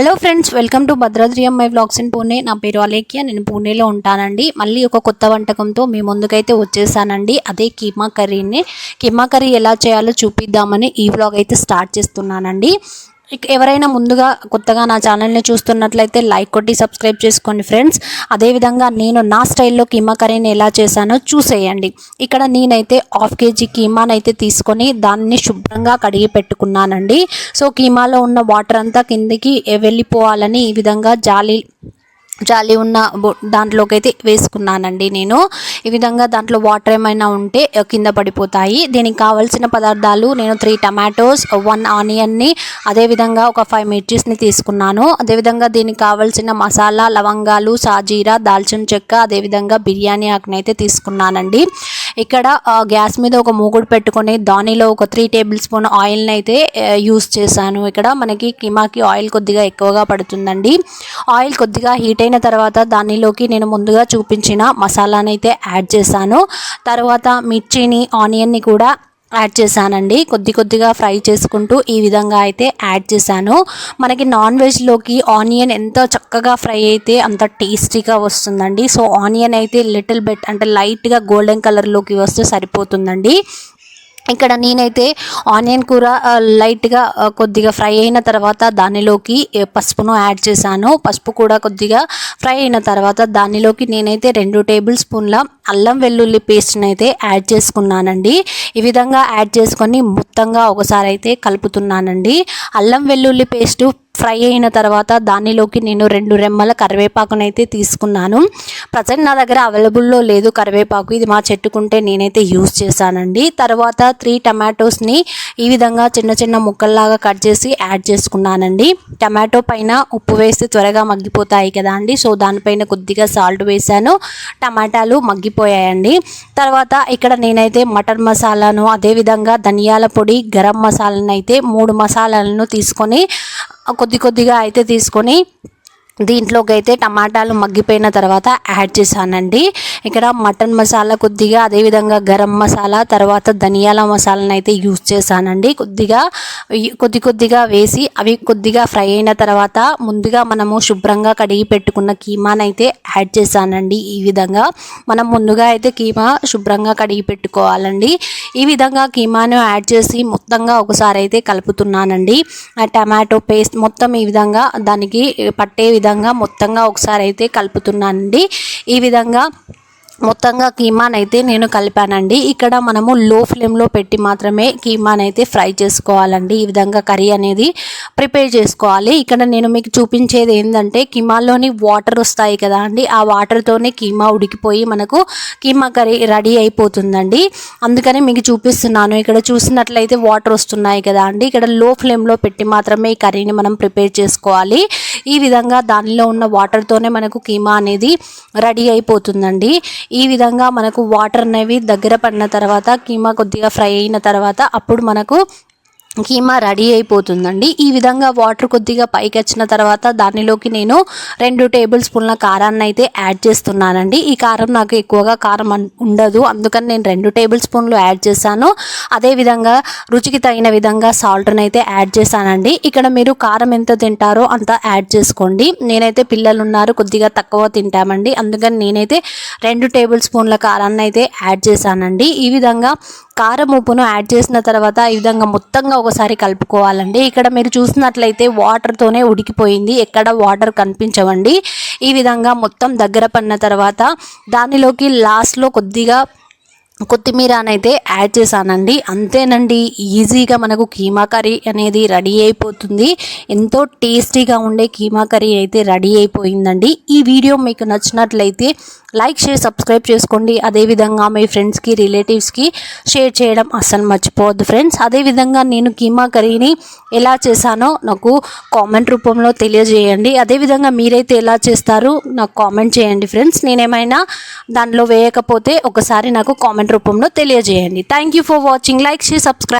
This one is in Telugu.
Hello friends welcome to Bhadradri అమ్మాయి వ్లాగ్స్ ఇన్ పూణే నా పేరు అలేఖ్య నేను పూణేలో ఉంటానండి. మళ్ళీ ఒక కొత్త వంటకంతో మీ ముందుకైతే వచ్చేసానండి. అదే కీమా కర్రీని. కీమా కర్రీ ఎలా చేయాలో చూపిద్దామని ఈ వ్లాగ్ అయితే స్టార్ట్ చేస్తున్నానండి. ఎవరైనా ముందుగా కొత్తగా నా ఛానల్ని చూస్తున్నట్లయితే లైక్ కొట్టి సబ్స్క్రైబ్ చేసుకోండి ఫ్రెండ్స్. అదేవిధంగా నేను నా స్టైల్లో కీమా కర్రీని ఎలా చేశానో చూసేయండి. ఇక్కడ నేనైతే హాఫ్ కేజీ కీమానైతే తీసుకొని దాన్ని శుభ్రంగా కడిగి పెట్టుకున్నానండి. సో కీమాలో ఉన్న వాటర్ అంతా కిందికి వెళ్ళిపోవాలని ఈ విధంగా జాలి జాలి ఉన్న దాంట్లోకి అయితే వేసుకున్నానండి నేను. ఈ విధంగా దాంట్లో వాటర్ ఏమైనా ఉంటే కింద పడిపోతాయి. దీనికి కావాల్సిన పదార్థాలు నేను త్రీ టమాటోస్ వన్ ఆనియన్ని అదేవిధంగా ఒక ఫైవ్ మిర్చీస్ని తీసుకున్నాను. అదేవిధంగా దీనికి కావాల్సిన మసాలా లవంగాలు సాజీరా దాల్చిన చెక్క అదేవిధంగా బిర్యానీ ఆకుని అయితే తీసుకున్నానండి. ఇక్కడ గ్యాస్ మీద ఒక మూగుడు పెట్టుకొని దానిలో ఒక త్రీ టేబుల్ స్పూన్ ఆయిల్ని అయితే యూస్ చేశాను. ఇక్కడ మనకి కిమాకి ఆయిల్ కొద్దిగా ఎక్కువగా పడుతుందండి. ఆయిల్ కొద్దిగా హీట్ అయిన తర్వాత దానిలోకి నేను ముందుగా చూపించిన మసాలాని అయితే యాడ్ చేశాను. తర్వాత మిర్చిని ఆనియన్ని కూడా యాడ్ చేశానండి. కొద్ది కొద్దిగా ఫ్రై చేసుకుంటూ ఈ విధంగా అయితే యాడ్ చేశాను. మనకి నాన్ వెజ్లోకి ఆనియన్ ఎంత చక్కగా ఫ్రై అయితే అంత టేస్టీగా వస్తుందండి. సో ఆనియన్ అయితే లిటిల్ బెట్ అంటే లైట్గా గోల్డెన్ కలర్లోకి వస్తే సరిపోతుందండి. ఇక్కడ నేనైతే ఆనియన్ కూర లైట్గా కొద్దిగా ఫ్రై అయిన తర్వాత దానిలోకి పసుపును యాడ్ చేశాను. పసుపు కూడా కొద్దిగా ఫ్రై అయిన తర్వాత దానిలోకి నేనైతే రెండు టేబుల్ స్పూన్ల అల్లం వెల్లుల్లి పేస్ట్ని అయితే యాడ్ చేసుకున్నానండి. ఈ విధంగా యాడ్ చేసుకొని మొత్తంగా ఒకసారి అయితే కలుపుతున్నానండి. అల్లం వెల్లుల్లి పేస్టు ఫ్రై అయిన తర్వాత దానిలోకి నేను రెండు రెమ్మల కరివేపాకునైతే అయితే తీసుకున్నాను. ప్రజెంట్ నా దగ్గర అవైలబుల్లో లేదు కరివేపాకు. ఇది మా చెట్టుకుంటే నేనైతే యూస్ చేశానండి. తర్వాత త్రీ టమాటోస్ని ఈ విధంగా చిన్న చిన్న ముక్కల్లాగా కట్ చేసి యాడ్ చేసుకున్నానండి. టమాటో పైన ఉప్పు వేసి త్వరగా మగ్గిపోతాయి కదా అండి. సో దానిపైన కొద్దిగా సాల్ట్ వేశాను. టమాటాలు మగ్గిపోయాయండి. తర్వాత ఇక్కడ నేనైతే మటన్ మసాలాను అదేవిధంగా ధనియాల పొడి గరం మసాలాను అయితే మూడు మసాలాలను తీసుకొని కొద్ది కొద్దిగా అయితే తీసుకొని దీంట్లోకి అయితే టమాటాలు మగ్గిపోయిన తర్వాత యాడ్ చేశానండి. ఇక్కడ మటన్ మసాలా కొద్దిగా అదేవిధంగా గరం మసాలా తర్వాత ధనియాల మసాలాను అయితే యూజ్ చేశానండి. కొద్దిగా కొద్ది కొద్దిగా వేసి అవి కొద్దిగా ఫ్రై అయిన తర్వాత ముందుగా మనము శుభ్రంగా కడిగి పెట్టుకున్న కీమానైతే యాడ్ చేశానండి ఈ విధంగా. మనం ముందుగా అయితే కీమా శుభ్రంగా కడిగి పెట్టుకోవాలండి. ఈ విధంగా కీమాను యాడ్ చేసి మొత్తంగా ఒకసారి అయితే కలుపుతున్నానండి. ఆ టమాటో పేస్ట్ మొత్తం ఈ విధంగా దానికి పట్టే విధంగా మొత్తంగా ఒకసారి అయితే కలుపుతున్నానండి. ఈ విధంగా మొత్తంగా కీమాన్ అయితే నేను కలిపానండి. ఇక్కడ మనము లో ఫ్లేమ్లో పెట్టి మాత్రమే కీమాన్ అయితే ఫ్రై చేసుకోవాలండి. ఈ విధంగా కర్రీ అనేది ప్రిపేర్ చేసుకోవాలి. ఇక్కడ నేను మీకు చూపించేది ఏంటంటే కీమాలోని వాటర్ వస్తాయి కదా అండి. ఆ వాటర్తోనే కీమా ఉడికిపోయి మనకు కీమా కర్రీ రెడీ అయిపోతుందండి. అందుకని మీకు చూపిస్తున్నాను. ఇక్కడ చూసినట్లయితే వాటర్ వస్తున్నాయి కదా అండి. ఇక్కడ లో ఫ్లేమ్లో పెట్టి మాత్రమే ఈ కర్రీని మనం ప్రిపేర్ చేసుకోవాలి. ఈ విధంగా దానిలో ఉన్న వాటర్తోనే మనకు కీమా అనేది రెడీ అయిపోతుందండి. ఈ విధంగా మనకు వాటర్ అనేవి దగ్గర పడిన తర్వాత కీమా కొద్దిగా ఫ్రై అయిన తర్వాత అప్పుడు మనకు కీమా రెడీ అయిపోతుందండి. ఈ విధంగా వాటర్ కొద్దిగా పైకి వచ్చిన తర్వాత దానిలోకి నేను రెండు టేబుల్ స్పూన్ల కారాన్ని అయితే యాడ్ చేస్తున్నానండి. ఈ కారం నాకు ఎక్కువగా కారం ఉండదు. అందుకని నేను రెండు టేబుల్ స్పూన్లు యాడ్ చేశాను. అదేవిధంగా రుచికి తగిన విధంగా సాల్ట్ని అయితే యాడ్ చేశానండి. ఇక్కడ మీరు కారం ఎంత తింటారో అంత యాడ్ చేసుకోండి. నేనైతే పిల్లలు ఉన్నారు కొద్దిగా తక్కువ తింటామండి. అందుకని నేనైతే రెండు టేబుల్ స్పూన్ల కారాన్ని అయితే యాడ్ చేశానండి. ఈ విధంగా కారం ఉప్పును యాడ్ చేసిన తర్వాత ఈ విధంగా మొత్తంగా ఒకసారి కలుపుకోవాలండి. ఇక్కడ మీరు చూసినట్లయితే వాటర్తోనే ఉడికిపోయింది. ఎక్కడ వాటర్ కనిపించవండి. ఈ విధంగా మొత్తం దగ్గర పడిన తర్వాత దానిలోకి లాస్ట్లో కొద్దిగా కొత్తిమీరనైతే యాడ్ చేశానండి. అంతేనండి ఈజీగా మనకు కీమా కర్రీ అనేది రెడీ అయిపోతుంది. ఎంతో టేస్టీగా ఉండే కీమా కర్రీ అయితే రెడీ అయిపోయిందండి. ఈ వీడియో మీకు నచ్చినట్లయితే లైక్ షేర్ సబ్స్క్రైబ్ చేసుకోండి. అదేవిధంగా మీ ఫ్రెండ్స్కి రిలేటివ్స్కి షేర్ చేయడం అస్సలు మర్చిపోవద్దు ఫ్రెండ్స్ అదేవిధంగా నేను కీమా కర్రీని ఎలా చేశానో నాకు కామెంట్ రూపంలో తెలియజేయండి. అదేవిధంగా మీరైతే ఎలా చేస్తారు నాకు కామెంట్ చేయండి ఫ్రెండ్స్ నేనేమైనా దానిలో వేయకపోతే ఒకసారి నాకు కామెంట్ రూపంలో తెలియజేయండి. Thank you for watching like share subscribe